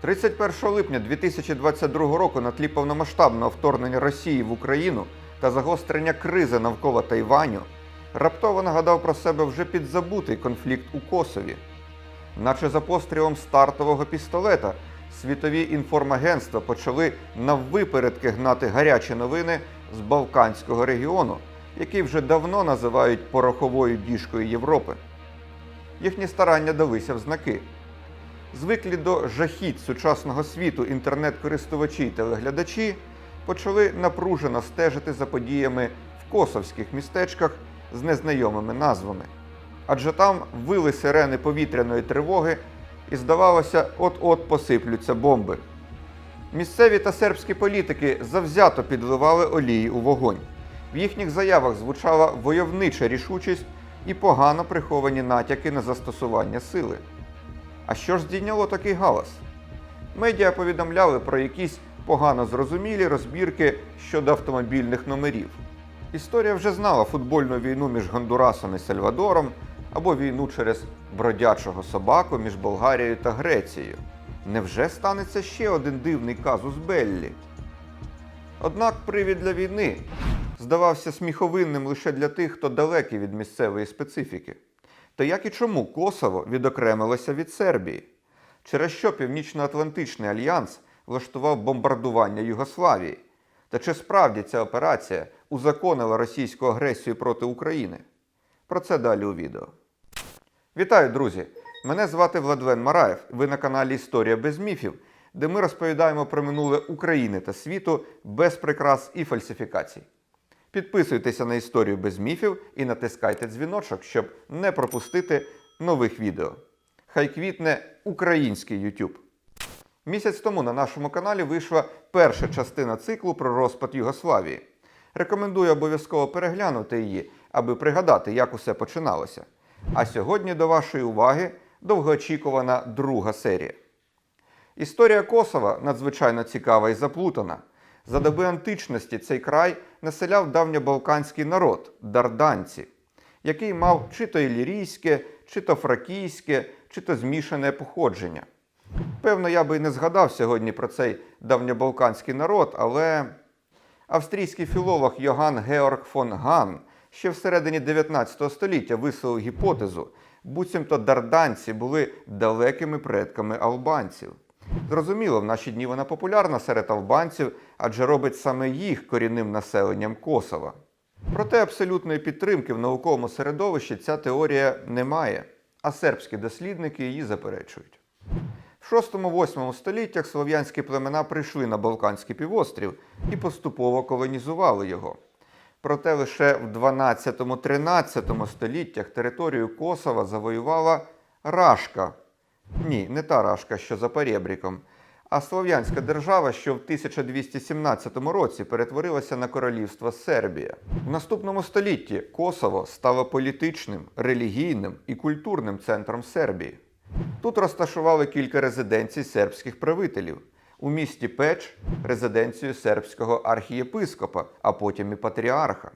31 липня 2022 року на тлі повномасштабного вторгнення Росії в Україну та загострення кризи навколо Тайваню раптово нагадав про себе вже підзабутий конфлікт у Косові. Наче за пострілом стартового пістолета світові інформагентства почали наввипередки гнати гарячі новини з Балканського регіону, який вже давно називають пороховою діжкою Європи. Їхні старання далися в знаки. Звиклі до жахіть сучасного світу інтернет-користувачі й телеглядачі почали напружено стежити за подіями в косовських містечках з незнайомими назвами. Адже там вили сирени повітряної тривоги і, здавалося, от-от посиплються бомби. Місцеві та сербські політики завзято підливали олії у вогонь. В їхніх заявах звучала войовнича рішучість і погано приховані натяки на застосування сили. А що ж здійняло такий галас? Медіа повідомляли про якісь погано зрозумілі розбірки щодо автомобільних номерів. Історія вже знала футбольну війну між Гондурасом і Сальвадором або війну через бродячого собаку між Болгарією та Грецією. Невже станеться ще один дивний казус Беллі? Однак привід для війни здавався сміховинним лише для тих, хто далекий від місцевої специфіки. То як і чому Косово відокремилося від Сербії? Через що Північно-Атлантичний альянс влаштував бомбардування Югославії? Та чи справді ця операція узаконила російську агресію проти України? Про це далі у відео. Вітаю, друзі! Мене звати Владлен Мараєв. Ви на каналі Історія без міфів, де ми розповідаємо про минуле України та світу без прикрас і фальсифікацій. Підписуйтеся на історію без міфів і натискайте дзвіночок, щоб не пропустити нових відео. Хай квітне український YouTube. Місяць тому на нашому каналі вийшла перша частина циклу про розпад Югославії. Рекомендую обов'язково переглянути її, аби пригадати, як усе починалося. А сьогодні до вашої уваги довгоочікувана друга серія. Історія Косова надзвичайно цікава і заплутана. За доби античності цей край населяв давньобалканський народ дарданці, який мав чи то ілірійське, чи то фракійське, чи то змішане походження. Певно, я би і не згадав сьогодні про цей давньобалканський народ, але австрійський філолог Йоган Георг фон Ган ще всередині 19 століття висловив гіпотезу, буцімто дарданці були далекими предками албанців. Зрозуміло, в наші дні вона популярна серед албанців, адже робить саме їх корінним населенням Косова. Проте абсолютної підтримки в науковому середовищі ця теорія не має, а сербські дослідники її заперечують. В 6-8 століттях слов'янські племена прийшли на Балканський півострів і поступово колонізували його. Проте лише в 12-13 століттях територію Косова завоювала Рашка. Ні, не та Рашка, що за перебріком, а слов'янська держава, що в 1217 році перетворилася на королівство Сербія. В наступному столітті Косово стало політичним, релігійним і культурним центром Сербії. Тут розташували кілька резиденцій сербських правителів. У місті Печ резиденцію сербського архієпископа, а потім і патріарха.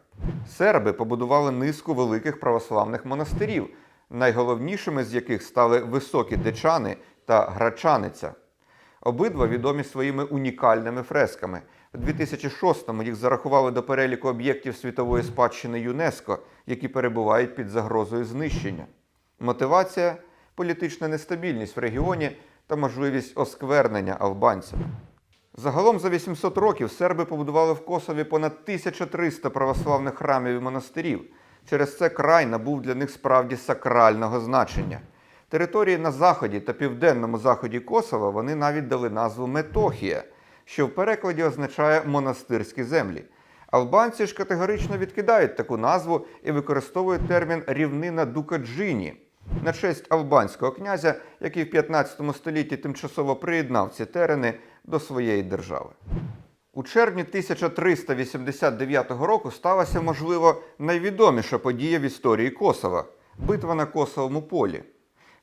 Серби побудували низку великих православних монастирів, найголовнішими з яких стали високі дечани та грачаниця. Обидва відомі своїми унікальними фресками. У 2006-му їх зарахували до переліку об'єктів світової спадщини ЮНЕСКО, які перебувають під загрозою знищення. Мотивація політична нестабільність в регіоні та можливість осквернення албанцями. Загалом за 800 років серби побудували в Косові понад 1300 православних храмів і монастирів. Через це край набув для них справді сакрального значення. Території на заході та південному заході Косова вони навіть дали назву Метохія, що в перекладі означає монастирські землі. Албанці ж категорично відкидають таку назву і використовують термін рівнина Дукаджині на честь албанського князя, який в 15 столітті тимчасово приєднав ці терени до своєї держави. У червні 1389 року сталася, можливо, найвідоміша подія в історії Косова битва на Косовому полі,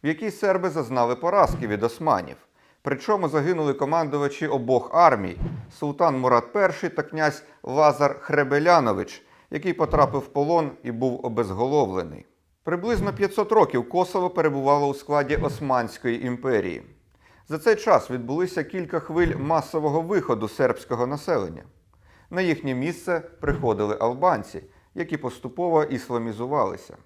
в якій серби зазнали поразки від османів. Причому загинули командувачі обох армій султан Мурат І та князь Лазар Хребелянович, який потрапив в полон і був обезголовлений. Приблизно 500 років Косово перебувало у складі Османської імперії. За цей час відбулися кілька хвиль масового виходу сербського населення. На їхнє місце приходили албанці, які поступово ісламізувалися.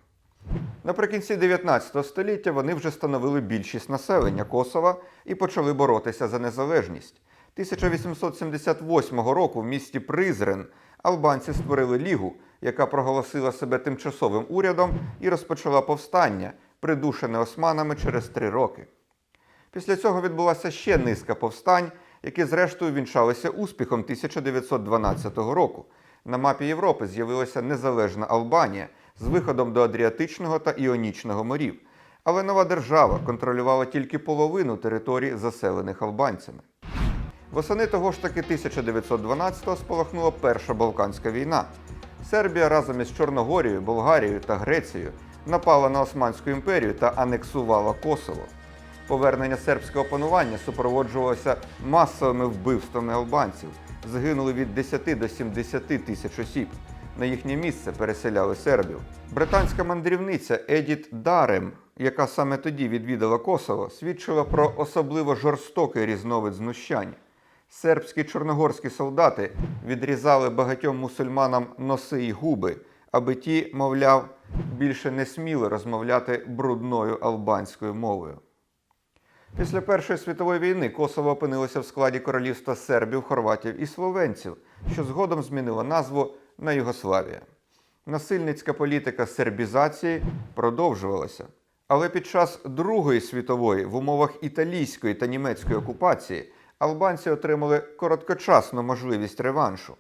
Наприкінці 19 століття вони вже становили більшість населення Косова і почали боротися за незалежність. 1878 року в місті Призрен албанці створили лігу, яка проголосила себе тимчасовим урядом і розпочала повстання, придушене османами через три роки. Після цього відбулася ще низка повстань, які зрештою вінчалися успіхом 1912 року. На мапі Європи з'явилася незалежна Албанія з виходом до Адріатичного та Іонічного морів. Але нова держава контролювала тільки половину територій, заселених албанцями. Восени того ж таки 1912-го спалахнула Перша Балканська війна. Сербія разом із Чорногорією, Болгарією та Грецією напала на Османську імперію та анексувала Косово. Повернення сербського панування супроводжувалося масовими вбивствами албанців. Загинули від 10 до 70 тисяч осіб. На їхнє місце переселяли сербів. Британська мандрівниця Едіт Дарем, яка саме тоді відвідала Косово, свідчила про особливо жорстокий різновид знущань. Сербські чорногорські солдати відрізали багатьом мусульманам носи й губи, аби ті, мовляв, більше не сміли розмовляти брудною албанською мовою. Після Першої світової війни Косово опинилося в складі королівства сербів, хорватів і словенців, що згодом змінило назву на Югославія. Насильницька політика сербізації продовжувалася. Але під час Другої світової в умовах італійської та німецької окупації албанці отримали короткочасну можливість реваншу.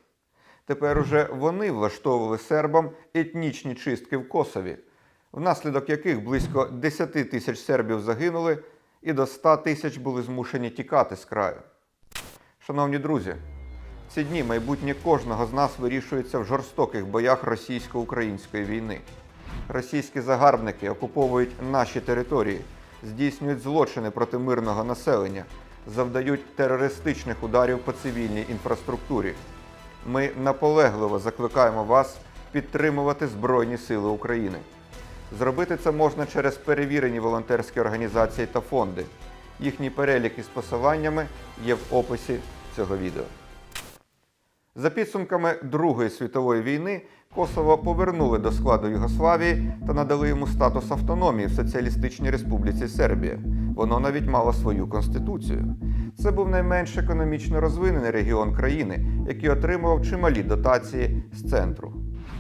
Тепер уже вони влаштовували сербам етнічні чистки в Косові, внаслідок яких близько 10 тисяч сербів загинули і до 100 тисяч були змушені тікати з краю. Шановні друзі, в ці дні майбутнє кожного з нас вирішується в жорстоких боях російсько-української війни. Російські загарбники окуповують наші території, здійснюють злочини проти мирного населення, завдають терористичних ударів по цивільній інфраструктурі. Ми наполегливо закликаємо вас підтримувати Збройні Сили України. Зробити це можна через перевірені волонтерські організації та фонди. Їхній перелік із посиланнями є в описі цього відео. За підсумками Другої світової війни Косово повернули до складу Югославії та надали йому статус автономії в Соціалістичній Республіці Сербія. Воно навіть мало свою конституцію. Це був найменш економічно розвинений регіон країни, який отримував чималі дотації з центру.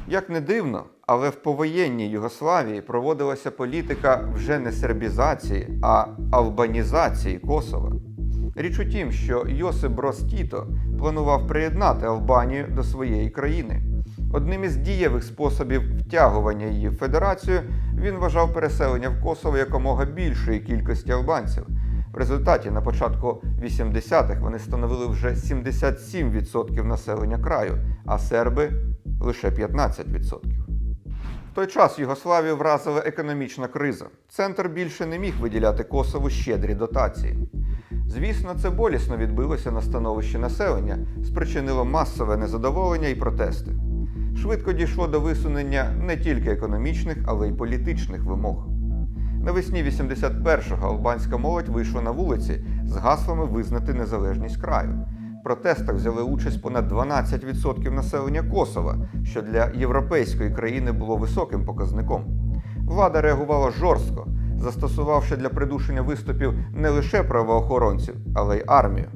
Як не дивно, але в повоєнній Югославії проводилася політика вже не сербізації, а албанізації Косова. Річ у тім, що Йосип Брос Тіто планував приєднати Албанію до своєї країни. Одним із дієвих способів втягування її в федерацію він вважав переселення в Косово якомога більшої кількості албанців. В результаті на початку 80-х вони становили вже 77% населення краю, а серби лише 15%. Той час Югославію вразила економічна криза. Центр більше не міг виділяти Косову щедрі дотації. Звісно, це болісно відбилося на становищі населення, спричинило масове незадоволення і протести. Швидко дійшло до висунення не тільки економічних, але й політичних вимог. Навесні 81-го албанська молодь вийшла на вулиці з гаслами визнати незалежність краю. Протестах взяли участь понад 12% населення Косова, що для європейської країни було високим показником. Влада реагувала жорстко, застосувавши для придушення виступів не лише правоохоронців, але й армію.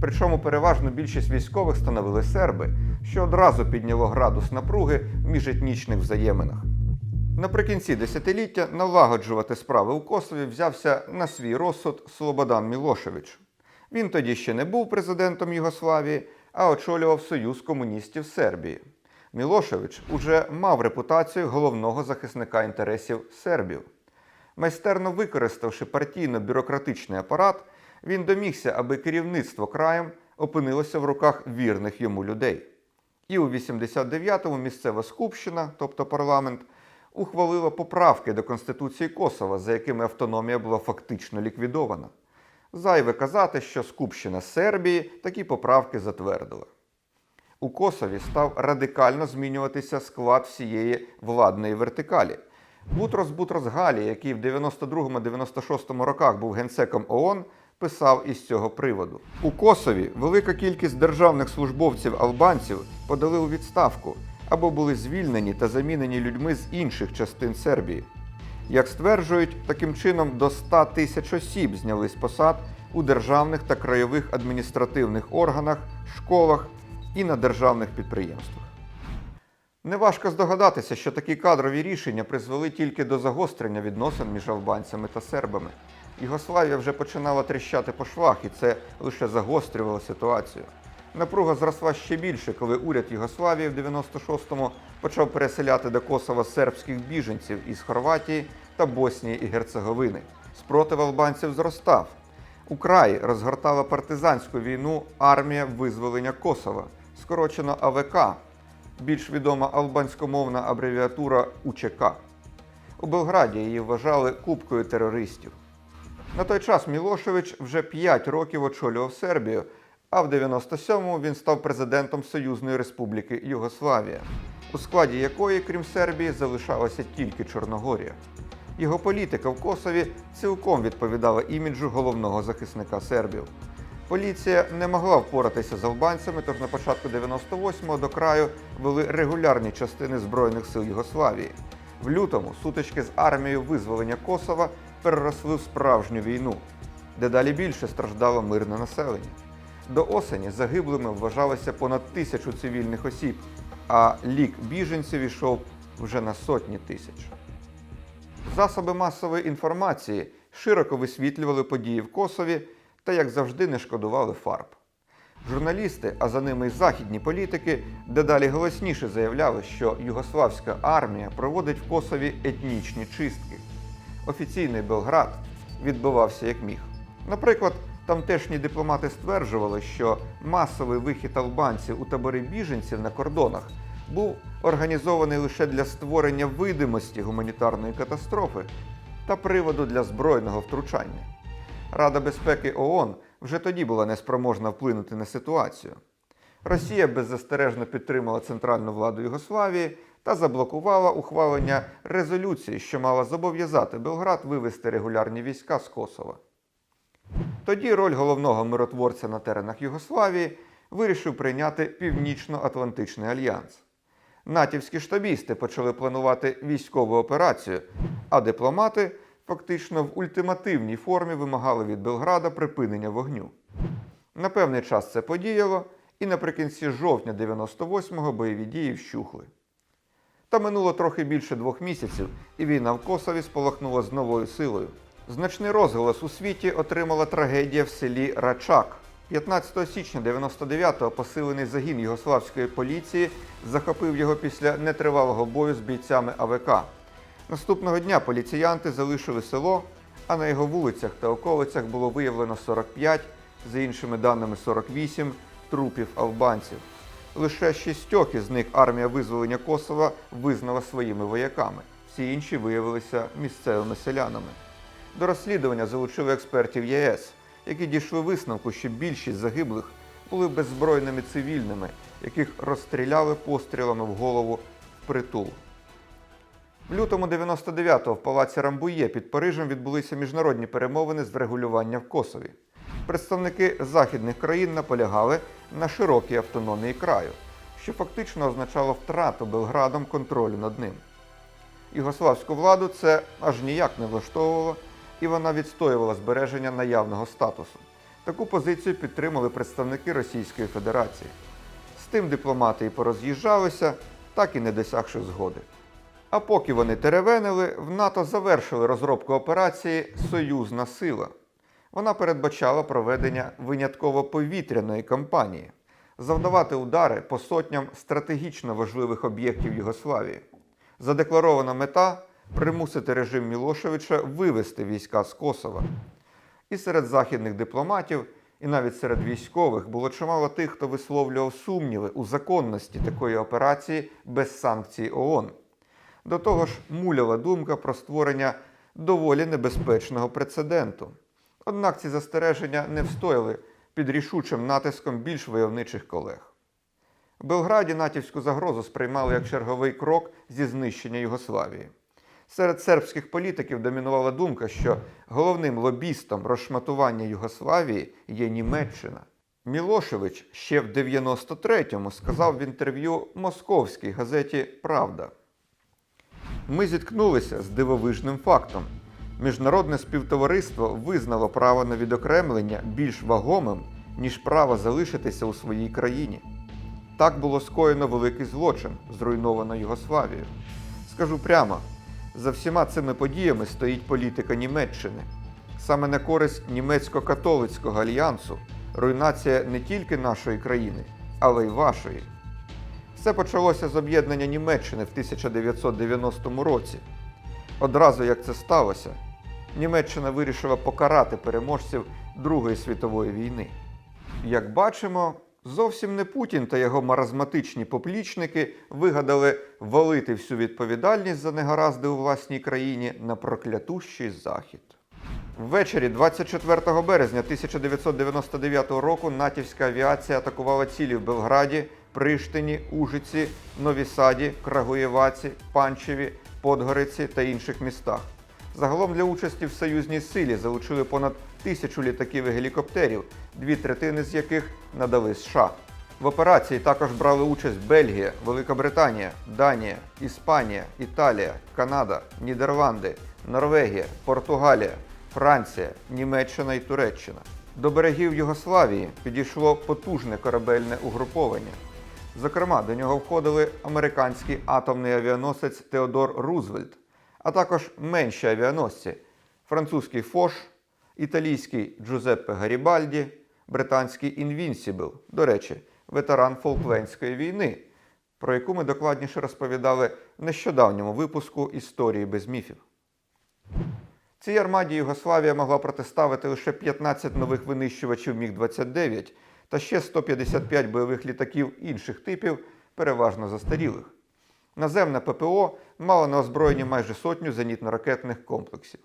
Причому переважну більшість військових становили серби, що одразу підняло градус напруги в міжетнічних взаєминах. Наприкінці десятиліття налагоджувати справи у Косові взявся на свій розсуд Слободан Мілошевич. Він тоді ще не був президентом Югославії, а очолював Союз комуністів Сербії. Мілошевич уже мав репутацію головного захисника інтересів сербів. Майстерно використавши партійно-бюрократичний апарат, він домігся, аби керівництво краєм опинилося в руках вірних йому людей. І у 89-му місцева скупщина, тобто парламент, ухвалила поправки до Конституції Косова, за якими автономія була фактично ліквідована. Зайве казати, що Скупщина Сербії такі поправки затвердила. У Косові став радикально змінюватися склад всієї владної вертикалі. Бутрос Бутрос Галі, який в 92-96 роках був генсеком ООН, писав із цього приводу. У Косові велика кількість державних службовців албанців подали у відставку або були звільнені та замінені людьми з інших частин Сербії. Як стверджують, таким чином до 100 тисяч осіб зняли з посад у державних та краєвих адміністративних органах, школах і на державних підприємствах. Неважко здогадатися, що такі кадрові рішення призвели тільки до загострення відносин між албанцями та сербами. Югославія вже починала тріщати по швах, і це лише загострювало ситуацію. Напруга зросла ще більше, коли уряд Югославії в 96-му почав переселяти до Косова сербських біженців із Хорватії та Боснії і Герцеговини. Спротив албанців зростав. У краї розгортала партизанську війну армія визволення Косова, скорочено АВК, більш відома албанськомовна абревіатура УЧК. У Белграді її вважали купкою терористів. На той час Мілошевич вже 5 років очолював Сербію, а в 97-му він став президентом Союзної Республіки Югославія, у складі якої, крім Сербії, залишалася тільки Чорногорія. Його політика в Косові цілком відповідала іміджу головного захисника сербів. Поліція не могла впоратися з албанцями, тож на початку 98-го до краю вели регулярні частини Збройних сил Югославії. В лютому сутички з армією визволення Косова переросли в справжню війну, де далі більше страждало мирне населення. До осені загиблими вважалося понад тисячу цивільних осіб, а лік біженців ішов вже на сотні тисяч. Засоби масової інформації широко висвітлювали події в Косові та, як завжди, не шкодували фарб. Журналісти, а за ними й західні політики, дедалі голосніше заявляли, що югославська армія проводить в Косові етнічні чистки. Офіційний Белград відбивався як міг. Наприклад, тамтешні дипломати стверджували, що масовий вихід албанців у табори біженців на кордонах був організований лише для створення видимості гуманітарної катастрофи та приводу для збройного втручання. Рада безпеки ООН вже тоді була неспроможна вплинути на ситуацію. Росія беззастережно підтримала центральну владу Югославії та заблокувала ухвалення резолюції, що мала зобов'язати Белград вивести регулярні війська з Косова. Тоді роль головного миротворця на теренах Югославії вирішив прийняти Північно-Атлантичний альянс. Натівські штабісти почали планувати військову операцію, а дипломати фактично в ультимативній формі вимагали від Белграда припинення вогню. На певний час це подіяло, і наприкінці жовтня 98-го бойові дії вщухли. Та минуло трохи більше двох місяців, і війна в Косові спалахнула з новою силою. Значний розголос у світі отримала трагедія в селі Рачак. 15 січня 99-го посилений загін югославської поліції захопив його після нетривалого бою з бійцями АВК. Наступного дня поліціянти залишили село, а на його вулицях та околицях було виявлено 45, за іншими даними 48 трупів албанців. Лише шістьох із них армія визволення Косова визнала своїми вояками. Всі інші виявилися місцевими селянами. До розслідування залучили експертів ЄС, які дійшли висновку, що більшість загиблих були беззбройними цивільними, яких розстріляли пострілами в голову впритул. В лютому 99-го в палаці Рамбує під Парижем відбулися міжнародні перемовини з врегулювання в Косові. Представники західних країн наполягали на широкій автономії краю, що фактично означало втрату Белградом контролю над ним. Югославську владу це аж ніяк не влаштовувало, і вона відстоювала збереження наявного статусу. Таку позицію підтримали представники Російської Федерації. З тим дипломати і пороз'їжджалися, так і не досягши згоди. А поки вони теревенили, в НАТО завершили розробку операції Союзна сила. Вона передбачала проведення винятково повітряної кампанії, завдавати удари по сотням стратегічно важливих об'єктів Югославії. Задекларована мета примусити режим Мілошевича вивести війська з Косова. І серед західних дипломатів, і навіть серед військових було чимало тих, хто висловлював сумніви у законності такої операції без санкцій ООН. До того ж, муляла думка про створення доволі небезпечного прецеденту. Однак ці застереження не встояли під рішучим натиском більш войовничих колег. В Белграді натівську загрозу сприймали як черговий крок зі знищення Югославії. Серед сербських політиків домінувала думка, що головним лобістом розшматування Югославії є Німеччина. Мілошевич ще в 93-му сказав в інтерв'ю московській газеті Правда. Ми зіткнулися з дивовижним фактом. Міжнародне співтовариство визнало право на відокремлення більш вагомим, ніж право залишитися у своїй країні. Так було скоєно великий злочин, зруйновано Югославію. Скажу прямо, за всіма цими подіями стоїть політика Німеччини. Саме на користь німецько-католицького альянсу руйнація не тільки нашої країни, але й вашої. Все почалося з об'єднання Німеччини в 1990 році. Одразу як це сталося, Німеччина вирішила покарати переможців Другої світової війни. Як бачимо, зовсім не Путін та його маразматичні поплічники вигадали валити всю відповідальність за негаразди у власній країні на проклятущий захід. Ввечері 24 березня 1999 року натівська авіація атакувала цілі в Белграді, Приштині, Ужиці, Новісаді, Крагуєваці, Панчеві, Подгориці та інших містах. Загалом для участі в союзній силі залучили понад тисячу літаків і гелікоптерів, дві третини з яких надали США. В операції також брали участь Бельгія, Велика Британія, Данія, Іспанія, Італія, Канада, Нідерланди, Норвегія, Португалія, Франція, Німеччина і Туреччина. До берегів Югославії підійшло потужне корабельне угруповання. Зокрема, до нього входили американський атомний авіаносець Теодор Рузвельт, а також менші авіаносці французький Фош, італійський Джузеппе Гарібальді, британський Інвінсібл, до речі, ветеран Фолклендської війни, про яку ми докладніше розповідали в нещодавньому випуску історії без міфів. Цій армаді Югославія могла протиставити лише 15 нових винищувачів Міг-29 та ще 155 бойових літаків інших типів, переважно застарілих. Наземне ППО мало на озброєнні майже сотню зенітно-ракетних комплексів.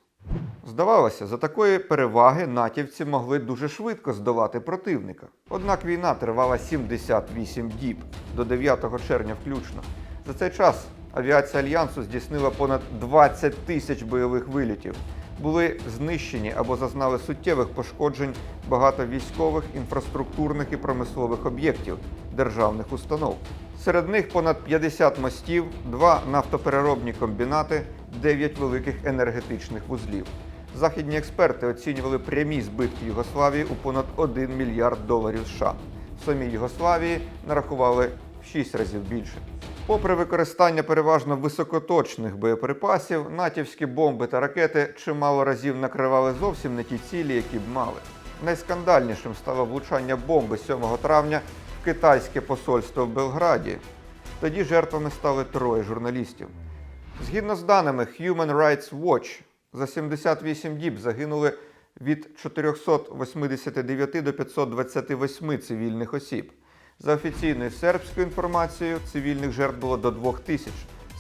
Здавалося, за такої переваги натівці могли дуже швидко здолати противника. Однак війна тривала 78 діб до 9 червня включно. За цей час авіація Альянсу здійснила понад 20 тисяч бойових вилітів. Були знищені або зазнали суттєвих пошкоджень багато військових, інфраструктурних і промислових об'єктів державних установ. Серед них понад 50 мостів, два нафтопереробні комбінати, 9 великих енергетичних вузлів. Західні експерти оцінювали прямі збитки Югославії у понад 1 мільярд доларів США. В самій Югославії нарахували в 6 разів більше. Попри використання переважно високоточних боєприпасів, натівські бомби та ракети чимало разів накривали зовсім не ті цілі, які б мали. Найскандальнішим стало влучання бомби 7 травня в китайське посольство в Белграді. Тоді жертвами стали троє журналістів. Згідно з даними Human Rights Watch, за 78 діб загинули від 489 до 528 цивільних осіб. За офіційною сербською інформацією, цивільних жертв було до 2 тисяч,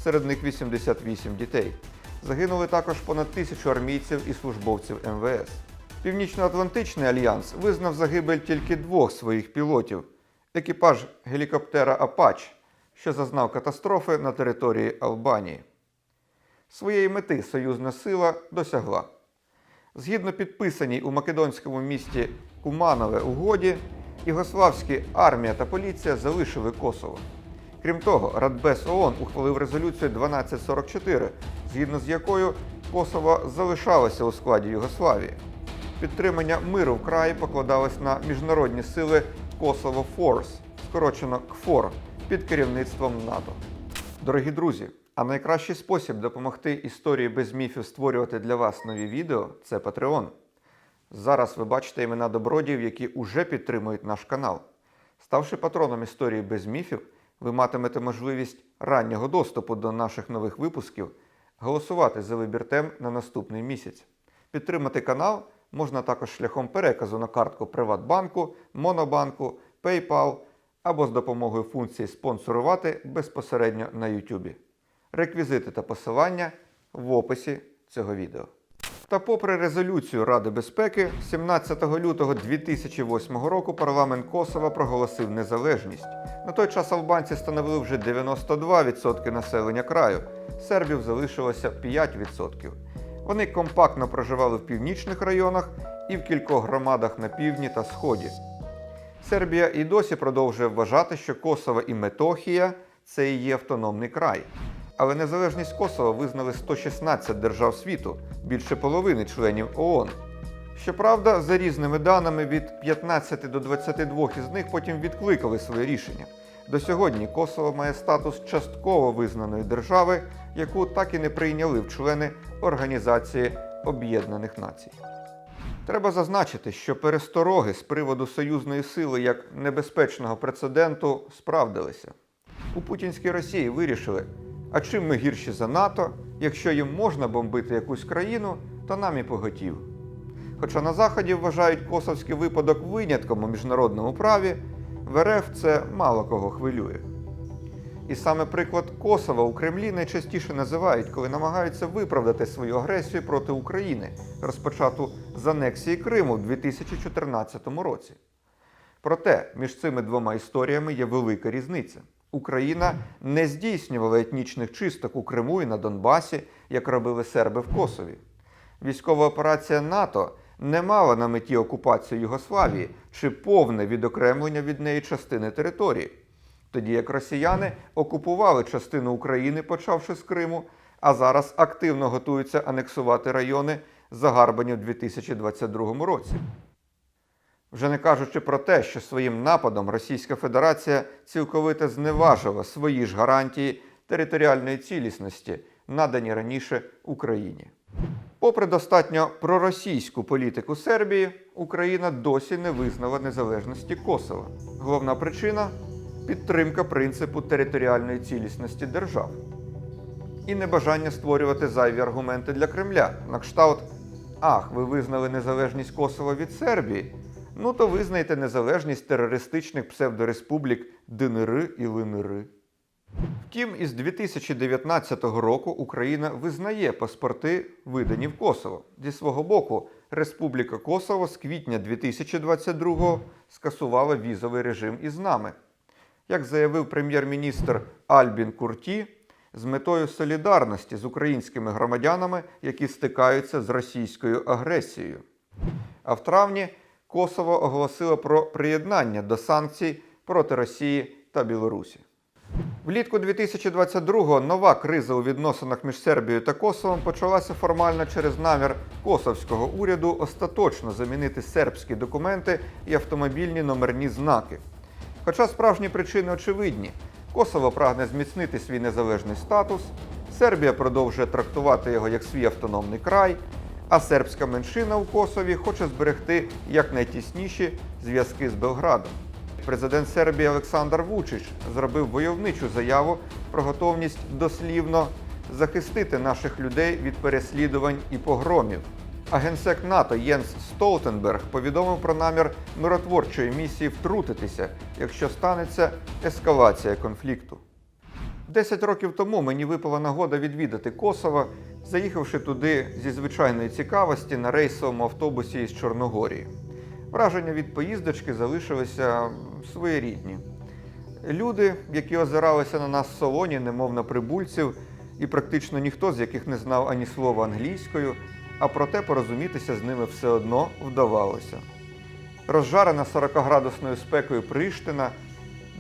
серед них 88 дітей. Загинули також понад тисячу армійців і службовців МВС. Північно-Атлантичний альянс визнав загибель тільки двох своїх пілотів екіпаж гелікоптера Апач, що зазнав катастрофи на території Албанії. Своєї мети союзна сила досягла. Згідно підписаній у македонському місті Куманове угоді, Югославські армія та поліція залишили Косово. Крім того, Радбез ООН ухвалив резолюцію 1244, згідно з якою Косово залишалося у складі Югославії. Підтримання миру в краї покладалось на міжнародні сили Kosovo Force, скорочено КФОР, під керівництвом НАТО. Дорогі друзі, а найкращий спосіб допомогти історії без міфів створювати для вас нові відео це Patreon. Зараз ви бачите імена добродіїв, які уже підтримують наш канал. Ставши патроном історії без міфів, ви матимете можливість раннього доступу до наших нових випусків, голосувати за вибір тем на наступний місяць. Підтримати канал можна також шляхом переказу на картку Приватбанку, Монобанку, PayPal або з допомогою функції спонсорувати безпосередньо на YouTube. Реквізити та посилання в описі цього відео. Та попри резолюцію Ради безпеки, 17 лютого 2008 року парламент Косова проголосив незалежність. На той час албанці становили вже 92% населення краю, сербів залишилося 5%. Вони компактно проживали в північних районах і в кількох громадах на півдні та сході. Сербія і досі продовжує вважати, що Косово і Метохія це є автономний край. Але незалежність Косова визнали 116 держав світу, більше половини членів ООН. Щоправда, за різними даними, від 15 до 22 із них потім відкликали своє рішення. До сьогодні Косово має статус частково визнаної держави, яку так і не прийняли в члени Організації Об'єднаних Націй. Треба зазначити, що перестороги з приводу союзної сили як небезпечного прецеденту справдилися. У путінській Росії вирішили, а чим ми гірші за НАТО, якщо їм можна бомбити якусь країну, то нам і поготів. Хоча на Заході вважають косовський випадок винятком у міжнародному праві, в РФ це мало кого хвилює. І саме приклад Косова у Кремлі найчастіше називають, коли намагаються виправдати свою агресію проти України, розпочату з анексії Криму у 2014 році. Проте між цими двома історіями є велика різниця. Україна не здійснювала етнічних чисток у Криму і на Донбасі, як робили серби в Косові. Військова операція НАТО не мала на меті окупацію Югославії чи повне відокремлення від неї частини території, тоді як росіяни окупували частину України, почавши з Криму, а зараз активно готуються анексувати райони, загарбані в 2022 році. Вже не кажучи про те, що своїм нападом Російська Федерація цілковито зневажила свої ж гарантії територіальної цілісності, надані раніше Україні. Попри достатньо проросійську політику Сербії, Україна досі не визнала незалежності Косова. Головна причина підтримка принципу територіальної цілісності держав і небажання створювати зайві аргументи для Кремля. На кшталт Ах, ви визнали незалежність Косова від Сербії. Ну то визнайте незалежність терористичних псевдореспублік ДНР і ЛНР. Втім, із 2019 року Україна визнає паспорти, видані в Косово. Зі свого боку, Республіка Косово з квітня 2022 скасувала візовий режим із нами. Як заявив прем'єр-міністр Альбін Курті, з метою солідарності з українськими громадянами, які стикаються з російською агресією. А в травні Косово оголосило про приєднання до санкцій проти Росії та Білорусі. Влітку 2022-го нова криза у відносинах між Сербією та Косовом почалася формально через намір косовського уряду остаточно замінити сербські документи і автомобільні номерні знаки. Хоча справжні причини очевидні: Косово прагне зміцнити свій незалежний статус, Сербія продовжує трактувати його як свій автономний край, а сербська меншина у Косові хоче зберегти якнайтісніші зв'язки з Белградом. Президент Сербії Олександр Вучич зробив войовничу заяву про готовність дослівно захистити наших людей від переслідувань і погромів. А генсек НАТО Єнс Столтенберг повідомив про намір миротворчої місії втрутитися, якщо станеться ескалація конфлікту. Десять років тому мені випала нагода відвідати Косово, заїхавши туди зі звичайної цікавості на рейсовому автобусі із Чорногорії. Враження від поїздочки залишилися своєрідні. Люди, які озиралися на нас в салоні, немов на прибульців, і практично ніхто з яких не знав ані слова англійською, а проте порозумітися з ними все одно вдавалося. Розжарена 40-градусною спекою Приштина,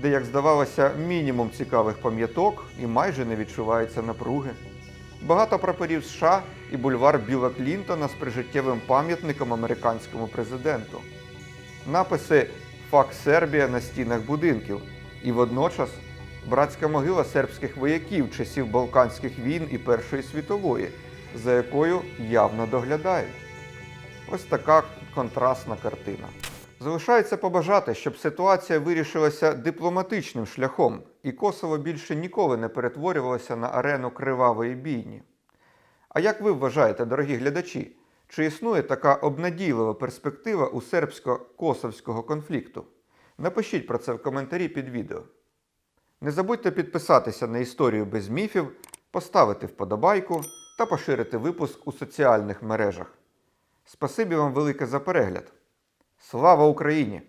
де, як здавалося, мінімум цікавих пам'яток і майже не відчувається напруги. Багато прапорів США і бульвар Біла Клінтона з прижиттєвим пам'ятником американському президенту. Написи Фак Сербія на стінах будинків і водночас братська могила сербських вояків часів Балканських війн і Першої світової, за якою явно доглядають. Ось така контрастна картина. Залишається побажати, щоб ситуація вирішилася дипломатичним шляхом, і Косово більше ніколи не перетворювалося на арену кривавої бійні. А як ви вважаєте, дорогі глядачі, чи існує така обнадійлива перспектива у сербсько-косовського конфлікту? Напишіть про це в коментарі під відео. Не забудьте підписатися на історію без міфів, поставити вподобайку та поширити випуск у соціальних мережах. Спасибі вам велике за перегляд. Слава Україні!